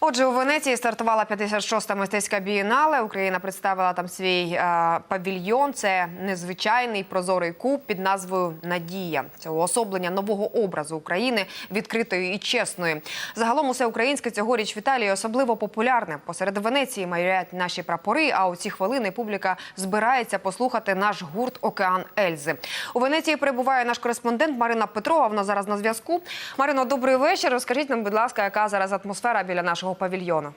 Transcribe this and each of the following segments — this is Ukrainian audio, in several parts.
Отже, у Венеції стартувала 56-та мистецька бієнале. Україна представила там свій е, павільйон. Це незвичайний прозорий куб під назвою Надія. Це уособлення нового образу України відкритої і чесної. Загалом усе українське цьогоріч в Італії особливо популярне. Посеред Венеції майорять наші прапори. А у ці хвилини публіка збирається послухати наш гурт Океан Ельзи. У Венеції перебуває наш кореспондент Марина Петрова. Вона зараз на зв'язку. Марино, добрий вечір. Розкажіть нам, будь ласка, яка зараз атмосфера біля нашого павільйону?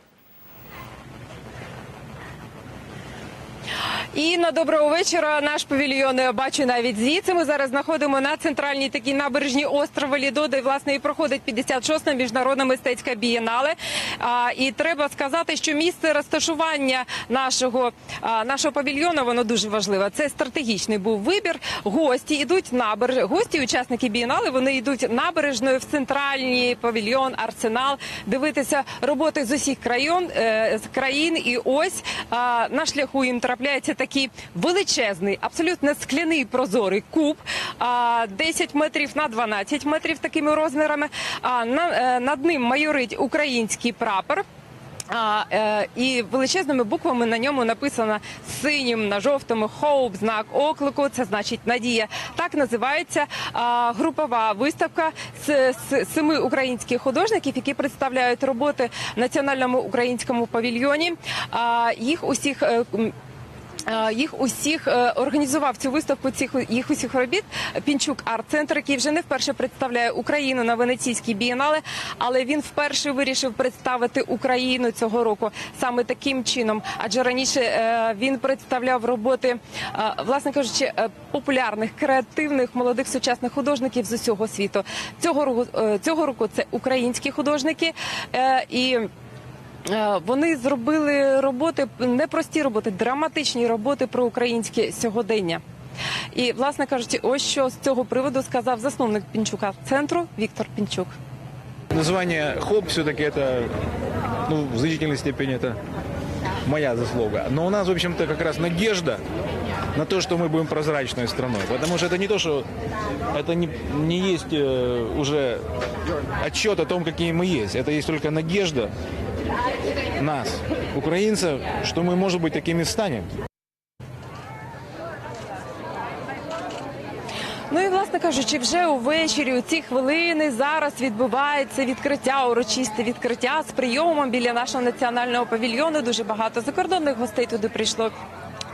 Інна, доброго вечора. Наш павільйон я бачу навіть звідси. Ми зараз знаходимо на центральній такій набережній острова Лідо, де власне і проходить 56-та міжнародна мистецька бієнале. А, і треба сказати, що місце розташування нашого а, нашого павільйону воно дуже важливе. Це стратегічний був вибір. Гості йдуть набереж... Гості, учасники бієнале, вони йдуть набережною в центральний павільйон, арсенал, дивитися роботи з усіх країн е, країн. І ось а, на шляху їм трапляється такий величезний, абсолютно скляний прозорий куб, а, 10 метрів на 12 метрів такими розмірами. Е, над ним майорить український прапор. А, е, і величезними буквами на ньому написано синім на жовтому хоуп, знак оклику. Це значить надія. Так називається а, групова виставка з, з семи українських художників, які представляють роботи в національному українському павільйоні. А, їх усіх. Е, Їх усіх е, організував цю виставку цих їх усіх робіт. Пінчук арт-центр, який вже не вперше представляє Україну на венеційській бієнале, але він вперше вирішив представити Україну цього року саме таким чином. Адже раніше е, він представляв роботи, е, власне кажучи, популярних, креативних, молодих сучасних художників з усього світу. Цього року цього року це українські художники і. Е, Вони зробили роботи непрості роботи, драматичні роботи про українське сьогодення. І, власне кажучи, ось що з цього приводу сказав засновник Пінчука центру Віктор Пінчук. Название ХОП все-таки это, ну, в значительной степени это моя заслуга. Но у нас, в общем-то, как раз надежда на то, что мы будем прозрачной страной. Потому что это не то, что это не, не есть э, уже отчет о том, какие мы есть. Это есть только надежда нас, украинцев, что мы, может быть, такими станем. Ну і власне кажучи, вже увечері у ці хвилини зараз відбувається відкриття, урочисте відкриття з прийомом біля нашого національного павільйону. Дуже багато закордонних гостей туди прийшло.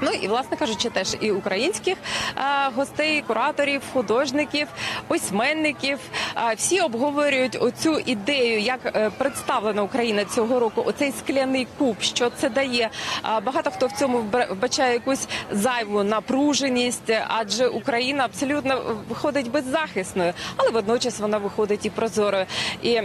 Ну і власне кажучи, теж і українських е, гостей, кураторів, художників, письменників. Е, всі обговорюють оцю ідею, як е, представлена Україна цього року. Оцей скляний куб, що це дає. Е, багато хто в цьому вбачає якусь зайву напруженість, адже Україна абсолютно виходить беззахисною, але водночас вона виходить і прозорою. І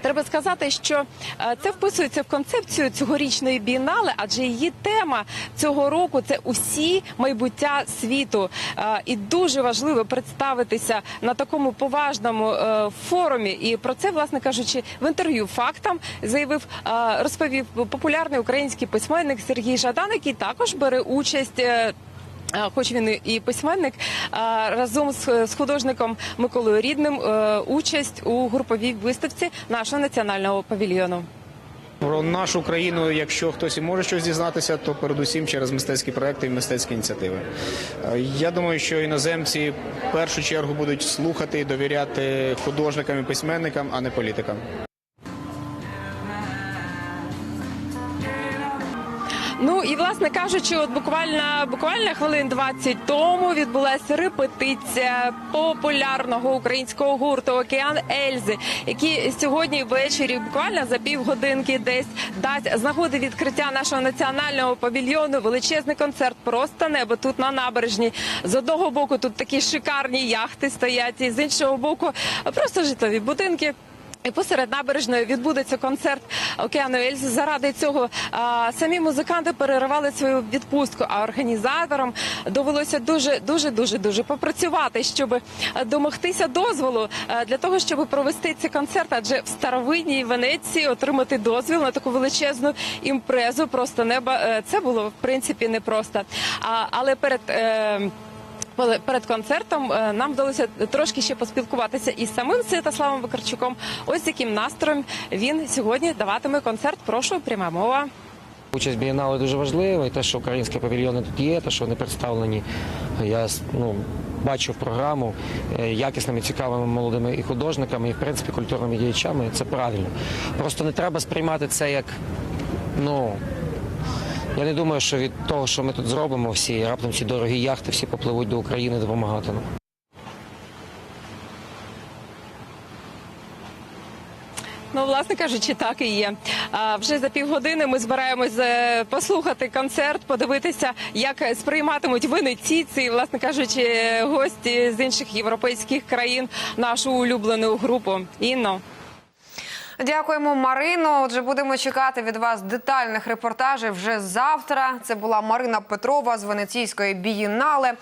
Треба сказати, що е, це вписується в концепцію цьогорічної бієнале, адже її тема цього року це усі майбуття світу. Е, І дуже важливо представитися на такому поважному е, форумі. І про це, власне кажучи, в інтерв'ю фактам заявив, е, розповів популярний український письменник Сергій Жадан, який також бере участь. Хоч він і- письменник, разом з, з художником Миколою Рідним е, участь у груповій виставці нашого національного павільйону. Про нашу країну, якщо хтось і може щось дізнатися, то передусім через мистецькі проекти і мистецькі ініціативи. Е, Я думаю, що іноземці в першу чергу будуть слухати і довіряти художникам і письменникам, а не політикам. Ну і власне кажучи, от буквально буквально хвилин 20 тому відбулася репетиція популярного українського гурту Океан Ельзи, який сьогодні ввечері, буквально за півгодинки, десь дасть з нагоди відкриття нашого національного павільйону величезний концерт. Просто небо тут на набережні. З одного боку тут такі шикарні яхти стоять, і з іншого боку просто житлові будинки. Посеред набережної відбудеться концерт океану Ельзи. Заради цього а, самі музиканти переривали свою відпустку. А організаторам довелося дуже, дуже, дуже, дуже попрацювати, щоб домогтися дозволу для того, щоб провести цей концерт. Адже в старовинній Венеції отримати дозвіл на таку величезну імпрезу просто неба е, це було в принципі непросто. А, але перед е, перед концертом е, нам вдалося трошки ще поспілкуватися із самим Святославом Викарчуком. Ось яким настроєм він сьогодні даватиме концерт. Прошу пряма мова. Участь бієналу дуже важлива, і те, що українські павільйони тут є, те, що вони представлені, я ну, бачу програму е, якісними, цікавими молодими і художниками, і в принципі культурними діячами. Це правильно. Просто не треба сприймати це як ну. Я не думаю, що від того, що ми тут зробимо, всі раптом ці дорогі яхти, всі попливуть до України допомагати нам. Ну, власне кажучи, так і є. А вже за півгодини ми збираємось е, послухати концерт, подивитися, як сприйматимуть венеційці, і, власне кажучи, гості з інших європейських країн нашу улюблену групу. Інно. Дякуємо, Марино. Отже, будемо чекати від вас детальних репортажів вже завтра. Це була Марина Петрова з Венеційської бієнале.